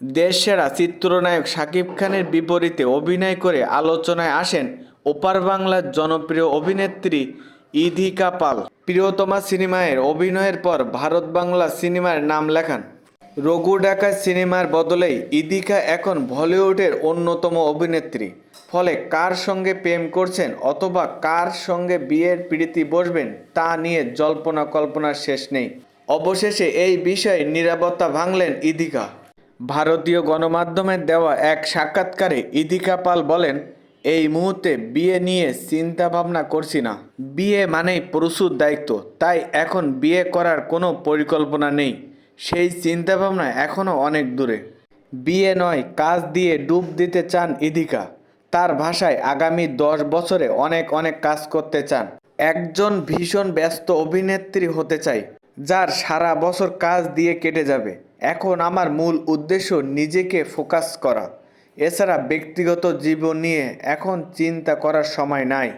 দেশসেরা চিত্রনায়ক শাকিব খানের বিপরীতে অভিনয় করে আলোচনায় আসেন ওপার বাংলার জনপ্রিয় অভিনেত্রী ইধিকা পাল। প্রিয়তমা সিনেমায় অভিনয়ের পর ভারত বাংলা সিনেমার নাম লেখান। রঘু ডাকা সিনেমার বদলেই ইদিকা এখন বলিউডের অন্যতম অভিনেত্রী। ফলে কার সঙ্গে প্রেম করছেন অথবা কার সঙ্গে বিয়ের প্রীতি বসবেন তা নিয়ে জল্পনা কল্পনার শেষ নেই। অবশেষে এই বিষয়ে নিরাপত্তা ভাঙলেন ইদিকা ভারতীয় গণমাধ্যমের দেওয়া এক সাক্ষাৎকারে ইদিকা পাল বলেন, এই মুহূর্তে বিয়ে নিয়ে চিন্তা ভাবনা করছি না। বিয়ে মানেই প্রচুর দায়িত্ব। তাই এখন বিয়ে করার কোনো পরিকল্পনা নেই। সেই চিন্তাভাবনা এখনও অনেক দূরে। বিয়ে নয়, কাজ দিয়ে ডুব দিতে চান ইদিকা তার ভাষায় আগামী দশ বছরে অনেক অনেক কাজ করতে চান। একজন ভীষণ ব্যস্ত অভিনেত্রী হতে চাই। যার সারা বছর কাজ দিয়ে কেটে যাবে। এখন আমার মূল উদ্দেশ্য নিজেকে ফোকাস করা। এছাড়া ব্যক্তিগত জীবন নিয়ে এখন চিন্তা করার সময় নাই।